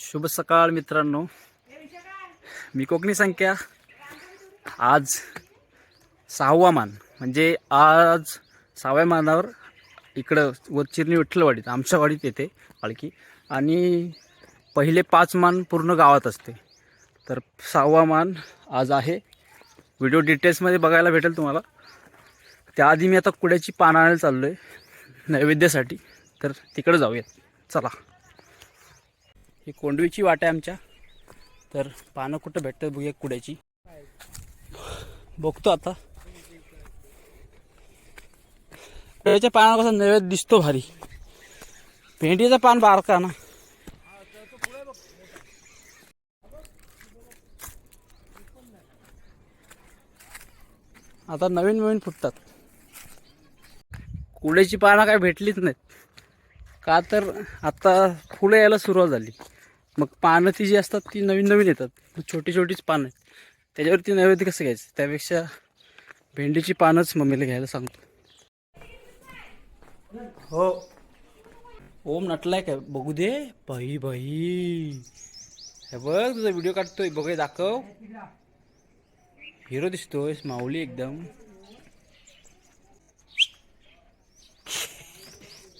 शुभ सकाळ मित्रांनो. मी कोकणी संख्या. आज सहावा मान. म्हणजे आज सहाव्या मानावर इकडं वचिरणी चिरणी विठ्ठलवाडीत आमच्या वाडीत येते पालखी. आणि पहिले पाच मान पूर्ण गावात असते. तर सहावा मान आज आहे. व्हिडिओ डिटेल्समध्ये बघायला भेटेल तुम्हाला. त्याआधी मी आता कुड्याची पानं आणायला चाललो आहे नैवेद्यासाठी. तर तिकडं जाऊयात. चला. ही कोंडवीची वाट आहे आमच्या. तर पानं कुठं भेटतात बघूया कुड्याची. बघतो आता. कुड्याच्या पानावर कसा नैवेद्य दिसतो भारी. भेंडीचं पान बारका ना. आता नवीन नवीन फुटतात. कुड्याची पानं काय भेटलीच नाहीत. का तर आता फुलं यायला सुरुवात झाली. मग पानं ती जी असतात ती नवीन नवीन येतात. छोटी छोटीच पानं. आहेत त्याच्यावरती नैवेद्य कसं घ्यायचं? त्यापेक्षा भेंडीची पानंच मम्मीला घ्यायला सांगतो. हो. ओम नटलाय काय? बघू दे. बाई बाई हे बघ तुझा व्हिडिओ काढतोय. बघ दाखव. हिरो दिसतोय माऊली एकदम.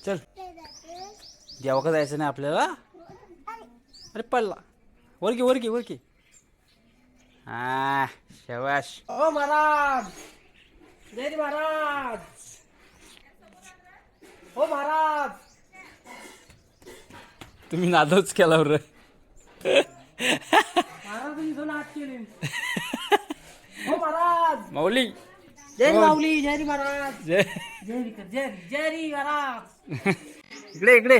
चल. जेव्हा का जायचं नाही आपल्याला? अरे पडला वर घे वर घे वर घे हा शबाश. ओ महाराज. जय महाराज. हो महाराज. तुम्ही नादच केला बरं. महाराजांनी सोनं हात केले. हो महाराज. माऊली. जय माऊली. जय महाराज. जय. जय जय महाराज. इकडे इकडे.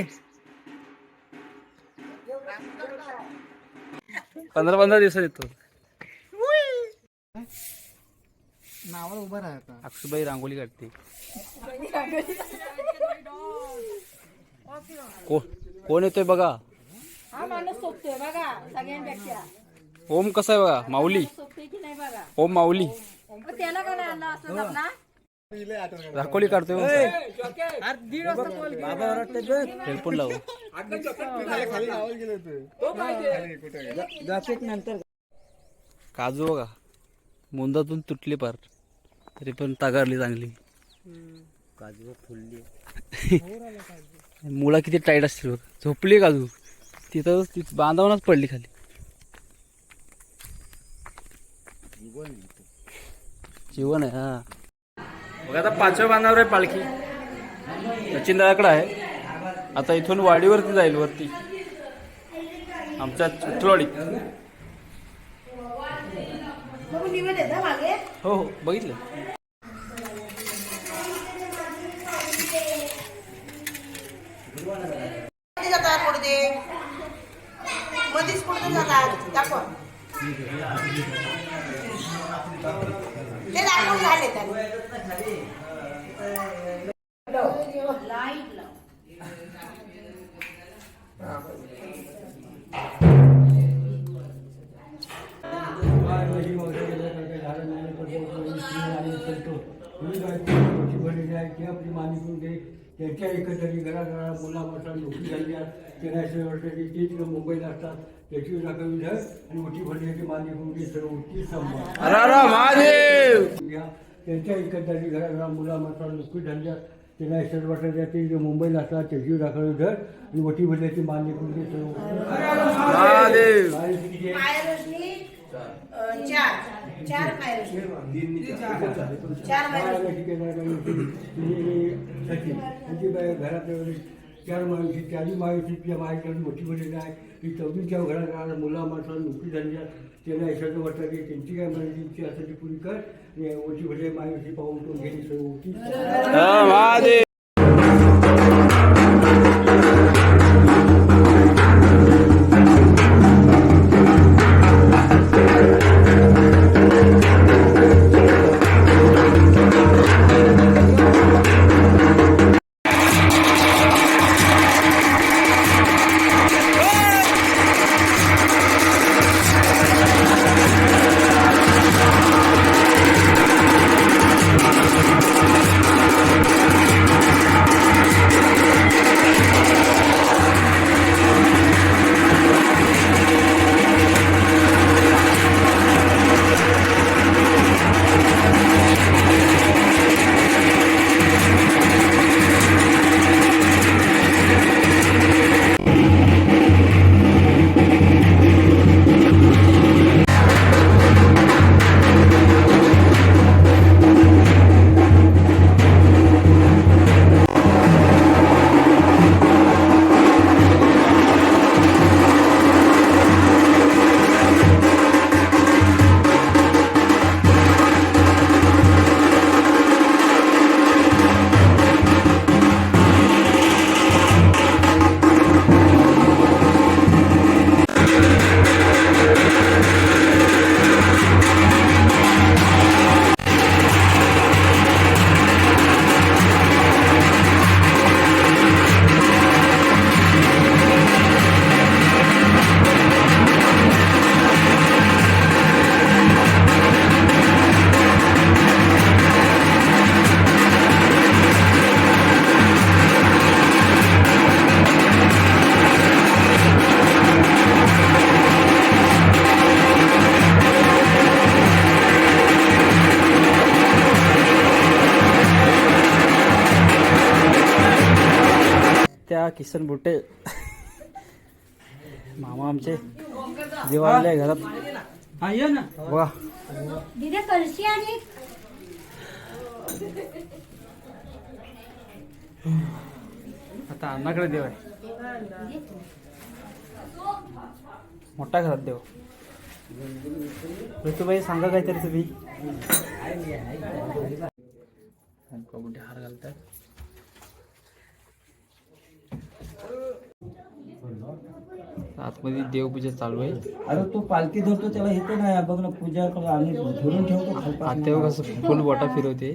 पंधरा पंधरा दिवसात येतो. नावावर उभं राहता अक्षुबाई रांगोळी काढते. को कोण येतोय बघा? हा माणूस सोपतोय बघा सगळ्यांपेक्षा. ओम कसा आहे बघा? माऊली. सोपतोय की नाही बघा? ओम माऊली. मग त्याला आणलं आपला रांगोळी काढतोय हेडफोन लावू. काजू बघा. मुंदातून तुटली पार. तरी पण तगारली चांगली. काजू फुलली मुळा किती टाईट असतील बघ. झोपली काजू. तिथं ती बांधावूनच पडली खाली. जीवन आहे हा. मग आता पाचव्या बांधावर आहे पालखी. सचिन आहे. आता इथून वाडीवरती जाईल वरती. आमच्या चित्रवाडीत हो हो बघितलं. कुठे जातात. दाखव. ते मध्येच कुठे आपली दाखवा घे त्याच्या एकंदरीत घराघरा मुलामाता नोकरी झाली तेराशे वर्षाची तीच मुंबईला असतात. त्याची दाखवली आणि मोठी भरण्याची मान्य करून सर्व उच्ची संभाळ अरे अरे महादेव! या त्यांच्या एकंदरीत घराघरा मुलामाता नोकरी त्यांना सर्व वर्षाच्या ते मुंबईला असतात त्याची दाखवली धर आणि मोठी भरण्याची मान्य करून सर्व चार चार मायरोशनी चार. मायरोशनी घरात चार माणूस चारही माणूस माझ्याकडे मोठी भरलेली आहे. ती चौथीच्या घरात मुला माणसाला नोकरी झाली आहे त्यांना यशाचं वाटतं की त्यांची काय म्हणायची इच्छा असेल ती पुरी कर. आणि मोठी भरले माणूस पाहून तो घेणे सर्व होती किसन बुटे. मामा आमचे जेवायला घरात. हा ये ना. वा. आता अण्णाकडे देव आहे. मोठा घरात देव. ऋतुबाई सांगा काहीतरी तुम्ही. कबड्डी हार घालतात. आतमध्ये देवपूजा चालू आहे. अरे तो पालखी धरतो त्याला हे तर नाही बघ ना पूजा करू आम्ही धरून ठेवतो खालपासून. आत्यावर कसं फुल बोटा फिरवते.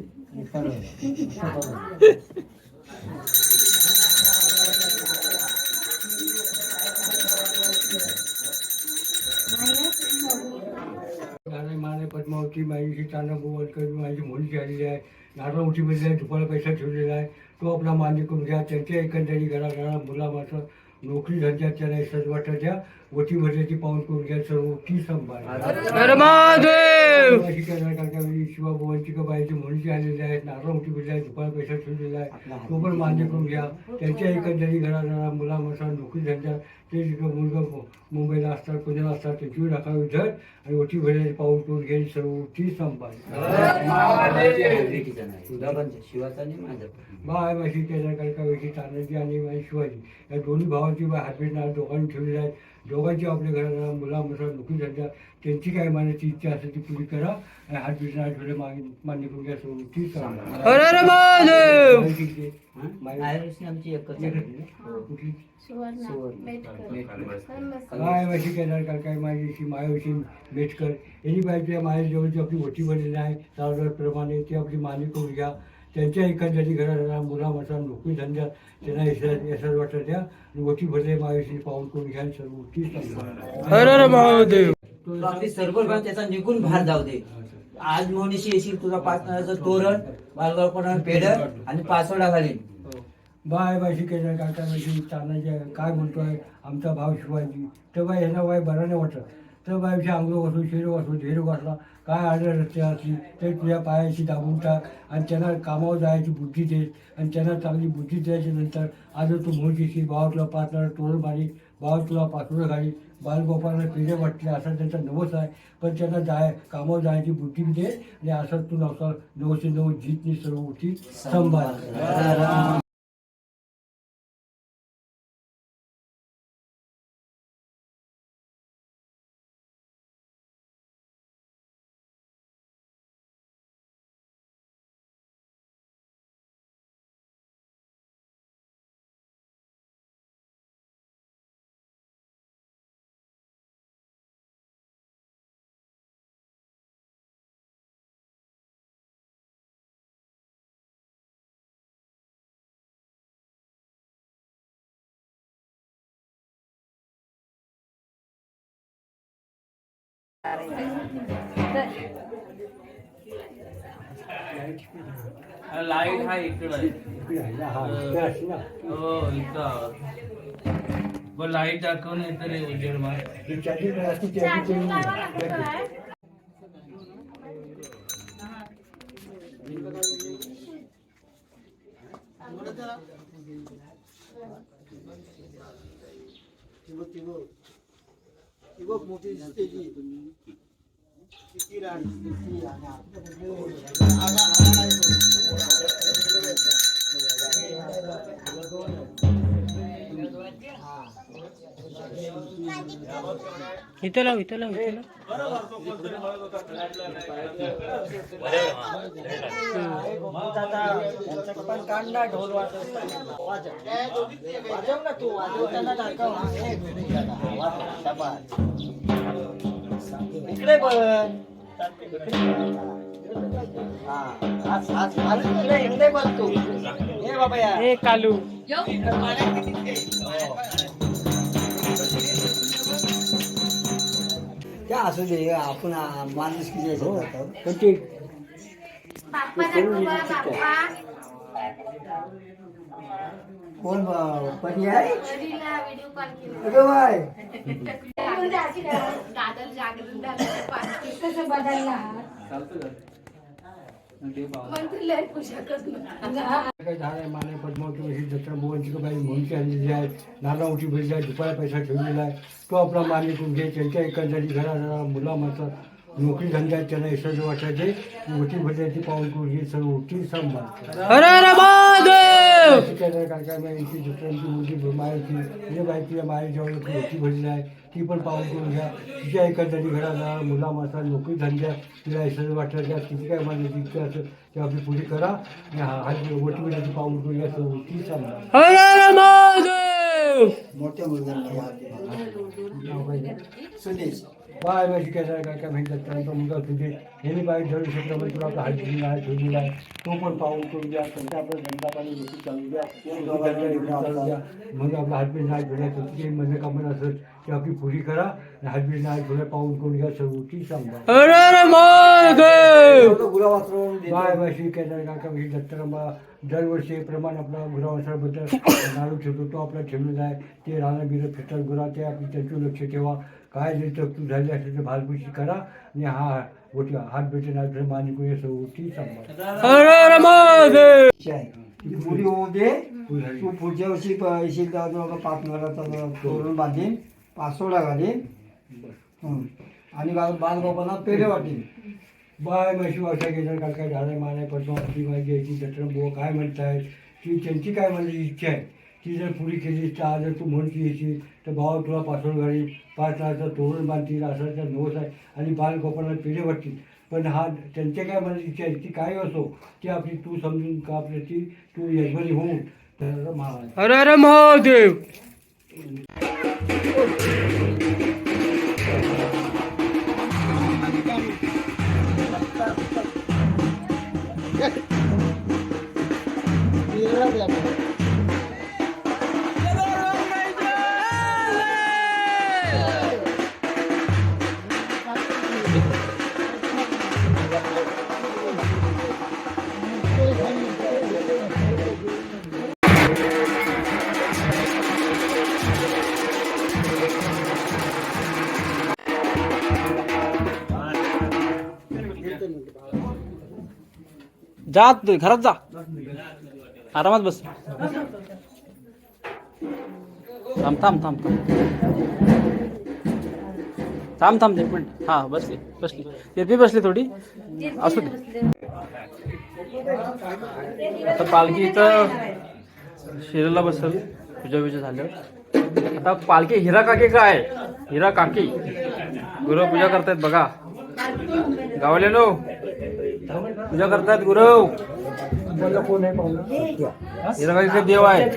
गाणे माने पद्मावती माझी ताना गोवलकर माझी मुलगी आलेली आहे. नारावटी मध्ये आहे दुपारा पैसा ठेवलेला आहे. तो आपला मान्य करून घ्या त्यांच्या एकंदरी घराघरा मुला मात्र नोकरी धंद्याच्या नाही सजवाटाच्या. वटी भरल्याची पाऊन करून घ्या सर्व ती संभाळ. शिवाभुवांची का बाईची मुलगी आलेली आहेत नारावटी मध्ये आहे दुपारा पैसा ठेवलेला आहे. तो पण मान्य करून घ्या. त्यांच्या एकंदरी घराघरा मुला माणसा नोकरी धंद्यात ते जिथं मुलगा मुंबईला असतात पुण्याला असतात त्यांची टाकावी धर आणि ओटी भरण्याची पाऊल करून घ्यायची सर्व ती संभाळ. शिवाचा आणि माझा. बाय माझी केदार काळकावेची तानाजी आणि माझी शिवाजी. या दोन्ही भावांची बाय हातभेटणार दोघांनी ठेवलेल्या आहेत दोघांची आपल्या घराला मुला मुला नोकरी धंदा त्यांची काय मानायची इच्छा असेल ती पुरी करा. आणि हात भेटणार ठेवले मान्य करून घ्या. ती संभाळ माहिती इथे. हा? माहिती- कुठली? काय माझी अशी मायाविषयी मेटकर. यांनी पाहिजे माझ्याजवळची आपली मोठी बनलेली आहे. प्रमाणे ती आपली मान्य करून घ्या. त्यांच्या एखाद्याची घराला मुला माणसा नोकरी धंद्यात त्यांना यशस्वी यशस्वी वाटत द्या आणि मोठी भरले माझ्याविषयी पाऊल करून घ्या सर्व तू आपली सर्व भाग त्याचा निघून बाहेर जाऊ दे. आज मोहनीशी येशील तुझा पाच नळाचं तोरण बालगावपणा पेड आणि पाचोडा घालीन बाय बाशी केदार काका माझी तानाजी काय म्हणतोय आमचा भाव शिवाजी. तर बाय ह्याला बाय बरा नाही वाटत. तर बायची अंगलो वाचू शेरो वाचू धीर वाचला काय आडर रस्ते असली तर तुझ्या पायाची दाबून टाक आणि त्यांना कामावर जायची बुद्धी दे आणि त्यांना चांगली बुद्धी द्यायची नंतर आज तू मोठीशी भाव तुला पाचणार तोरण मारी भाव तुला पाचोळं घाली. बालगोपाळाला पिढे वाटले असा त्यांचा नवस आहे. पण त्यांना जाय कामावर जायची बुद्धी दे आणि असं तू नवसा नवशे नऊ जीतनी सर्व होती संभाळ. लाइट हा इकडं हो इथं. लाइट दाखवून येतं रे उजेड मार ही चाटी असते त्याची इथं लाव इथं लाव इथं लाव पण कांदा ढोल वाजव ना तू वाजवताना दाखव इकडे बघ इकडे बघ तू. हे बाबा या. हे कालू. त्या असू दे आपण माणूस किती पण ते कोण पती आहे अगं बाय. कसं बदलला मंत्रीला पूजा झाड माने पद्मावती ही बुवांची बाई म्हणून आणलेली आहे नाना उठी भरली आहे दुपारा पैसा ठेवलेला आहे. तो आपला मान्य करून घे त्यांच्या एकंदरीत घरा मुला मात्र नोकरी धंद्यात त्यांना यशस्वी वाटायचे मोठी भरल्याची पाहून करून ही सर्व उठी सांभाळ काय काय माहिती दुसऱ्यांची मुलगी मायाची म्हणजे बाईची मायाजवळ मोठी भरली आहे. ती पण पाहून करून घ्या. तिच्या एकंदरीत घराला मुला माता नोकरी धंद्यात तिला यशस्वी वाटलं घ्या तिची काय माझी इच्छा असेल ते आपली पुढे करा. आणि हा भरल्याची पाहून करून घ्या सर्व हर महादेव! मोठ्या मुलगा सुदेश. बाय माझी काय काय काय माहिती त्यांचा मुलगा तुझे यांनी बाई धरून क्षेत्रामध्ये तुला आपला हात दिलेला आहे ठेवलेला आहे तो पण पाहून करून द्या त्यांच्या आपला धंदा पाणी गोष्टी चालू द्या. चालू द्या. मग आपला हातबीर नाही धुण्याचं तुझे मध्ये कामं असेल ते आपली पुरी करा. नाही धुण्या पाहून करून घ्या सर्व ती सांगा. बाय बाशी केदार काका म्हणजे दत्तरामा दरवर्षी प्रमाण आपला गुरावासाबद्दल नाणू ठेवतो तो आपला ठेवलेला आहे. ते राहणं बिरं फिरतात गुरा ते आपली त्यांचं लक्ष ठेवा. काय जरी तक्तू झाली असेल तर भालपुशी करा आणि हा गोटी हात भेटे नाही मानिक महादेव! पुरी होऊ दे तू पुढच्या वर्षी येशील तुला पाच नराचा तोरण बांधीन घालीन. हं. आणि बाल बालगोपांना पेढे वाटेल बाय म्हशी वाशा केदार काका झालं मानाय पद्मावती माझी याची दत्तराम बुवा काय म्हणतायत की त्यांची काय म्हणजे इच्छा आहे? ती जर पुरी केली तर आज जर तू म्हणती याची तर भावा तुला पासवर्ड घालील पाच लाखाचं तोरण बांधतील असाचा नोस आहे आणि बालगोपांना पेढे वाटतील पण हा त्यांच्या काय म्हणजे इच्छा आहे ती काय असो ती आपली तू समजून का आपली ती तू यजमानी होऊन तर महाराज हर हर महादेव जा आत, घरात जा. आरामात बस. थांब थांब थांब थांब. थांब थांब एक मिनिट. हा बसली बसली. ते बसली थोडी. असू दे. आता पालखी इथं शिरेला बसल पूजा बिजा झाल्यावर. आता पालखी हिरा काकी काय? हिरा काकी. गुरु पूजा करतायत बघा. गावले नो पूजा करतायत गुरु. कोण आहे देव आहे